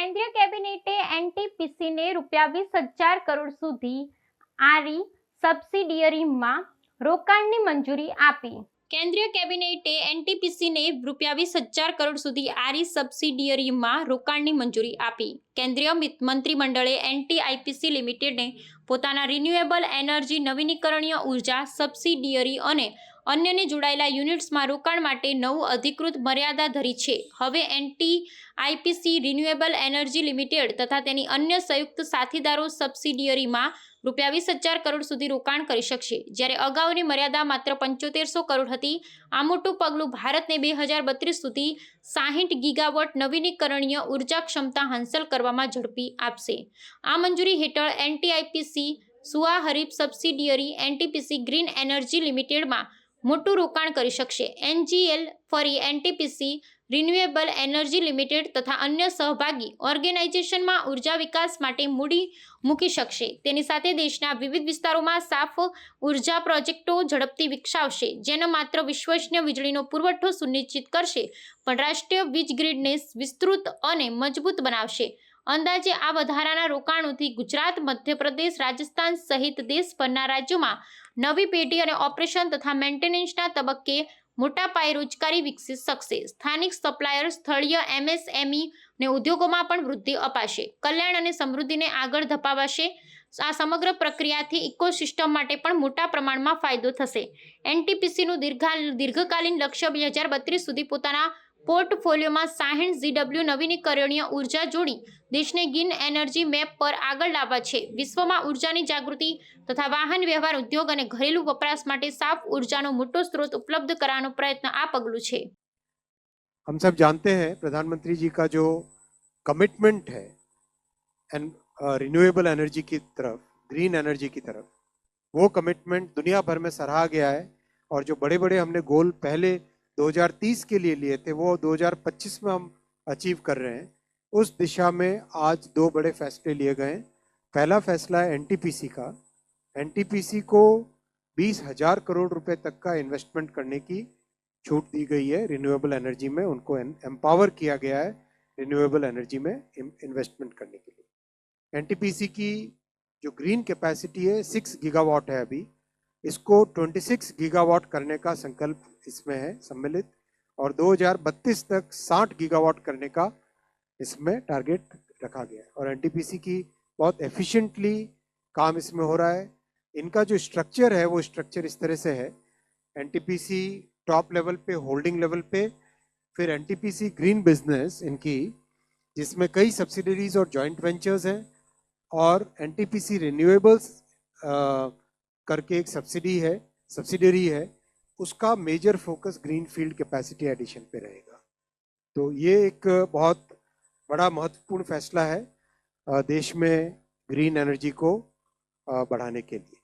કેન્દ્રીય કેબિનેટે એનટીપીસીને રૂપિયા વીસ હજાર કરોડ સુધી આરી સબસિડિયરીમાં રોકાણની મંજૂરી આપી. કેન્દ્રીય કેબિનેટે એનટીપીસીને રૂપિયા વીસ હજાર કરોડ સુધી આરી સબસિડિયરીમાં રોકાણની મંજૂરી આપી. કેન્દ્રીય મંત્રીમંડળે એનટીઆઈપીસી લિમિટેડને પોતાના રિન્યુએબલ એનર્જી નવીનીકરણીય ઊર્જા, સબસિડિયરી અને અન્યને જોડાયેલા યુનિટ્સમાં રોકાણ માટે નવું અધિકૃત મર્યાદા ધરી છે. હવે NTPC renewable energy limited તથા તેની અન્ય સંયુક્ત સાથીદારો સબસિડિયરીમાં રૂપિયા વીસ હજાર કરોડ સુધી રોકાણ કરી શકશે. જ્યારે અગાઉની મર્યાદા માત્ર પંચોતેરસો કરોડ હતી. આ મોટું પગલું ભારતને બે હજાર બત્રીસ સુધી સાહીઠ ગીગાવોટ નવીનીકરણીય ઊર્જા ક્ષમતા હાંસલ કરવામાં ઝડપી આપશે. આ મંજૂરી હેઠળ એનટીઆઈપીસી સુઆ હરીફ સબસિડિયરી એનટીપીસી ગ્રીન એનર્જી લિમિટેડમાં મોટું રોકાણ કરી શકશે. એનજીએલ ફરી એનટીપીસી, રિન્યુએબલ એનર્જી લિમિટેડ તથા અન્ય સહભાગી ઓર્ગેનાઇઝેશનમાં ઊર્જા વિકાસ માટે મૂડી મૂકી શકશે. તેની સાથે દેશના વિવિધ વિસ્તારોમાં સાફ ઊર્જા પ્રોજેક્ટો ઝડપથી વિકસાવશે, જેનો માત્ર વિશ્વસનીય વીજળીનો પુરવઠો સુનિશ્ચિત કરશે, પણ રાષ્ટ્રીય વીજ ગ્રીડને વિસ્તૃત અને મજબૂત બનાવશે. અંદાજે આ વધારાના રોકાણોથી ગુજરાત, મધ્યપ્રદેશ, રાજસ્થાન સહિત દેશભરના રાજ્યોમાં નવી પેઢી અને ઓપરેશન તથા મેન્ટેનન્સના તબક્કે મોટા પાયે રોજગારી વિકસી શકશે. સ્થાનિક સપ્લાયર, સ્થળીય એમએસએમઈ ને ઉદ્યોગોમાં પણ વૃદ્ધિ અપાશે. કલ્યાણ અને સમૃદ્ધિને આગળ ધપાવાશે. આ સમગ્ર પ્રક્રિયાથી ઇકોસિસ્ટમ માટે પણ મોટા પ્રમાણમાં ફાયદો થશે. એનટીપીસીનું દીર્ઘા, દીર્ઘકાલીન લક્ષ્ય બે હજાર બત્રીસ સુધી પોતાના પોર્ટફોલિયોમાં સાહીઠ ઝીડબ્લ્યુ નવીનીકરણીય ઉર્જા જોડી દેશને ગ્રીન એનર્જી મેપ પર આગળ લાવવા છે વિશ્વમાં ઉર્જાની જાગૃતિ તથા વાહન વ્યવહાર ઉદ્યોગ અને ઘરેલુ વપરાશ માટે સાફ ઉર્જાનો મોટો સ્ત્રોત ઉપલબ્ધ કરવાનો પ્રયત્ન આ પગલું છે हम सब जानते हैं प्रधानमंत्री जी का जो कमिटमेंट है एन रिन्यूएबल एनर्जी की तरफ ग्रीन एनर्जी की तरफ वो कमिटमेंट दुनिया भर में सराहा गया है और जो बड़े बड़े हमने गोल पहले 2030 के लिए लिए थे, वो 2025 में हम अचीव कर रहे हैं। उस दिशा में आज दो बड़े फैसले लिए गए हैं। पहला फैसला है एनटीपीसी का। एनटीपीसी को बीस हज़ार करोड़ रुपए तक का इन्वेस्टमेंट करने की छूट दी गई है। रिन्यूएबल एनर्जी में उनको एम्पावर किया गया है रिन्यूएबल एनर्जी में इन्वेस्टमेंट करने के लिए। एनटीपीसी की जो ग्रीन कैपेसिटी है सिक्स गीगावाट है अभी। इसको 26 गीगावाट करने का संकल्प इसमें है सम्मिलित, और 2032 तक 60 गीगावाट करने का इसमें टारगेट रखा गया है। और एनटीपीसी की बहुत एफिशिएंटली काम इसमें हो रहा है। इनका जो स्ट्रक्चर है, वो स्ट्रक्चर इस तरह से है। एनटीपीसी टॉप लेवल पे होल्डिंग लेवल पे, फिर एनटीपीसी ग्रीन बिज़नेस इनकी, जिसमें कई सब्सिडरीज और जॉइंट वेंचर्स हैं, और एन एनटीपीसी रिन्यूएबल्स करके एक सब्सिडी है सब्सिडरी है, उसका major focus green field capacity addition पे रहेगा। तो ये एक बहुत बड़ा महत्वपूर्ण फैसला है देश में ग्रीन एनर्जी को बढ़ाने के लिए।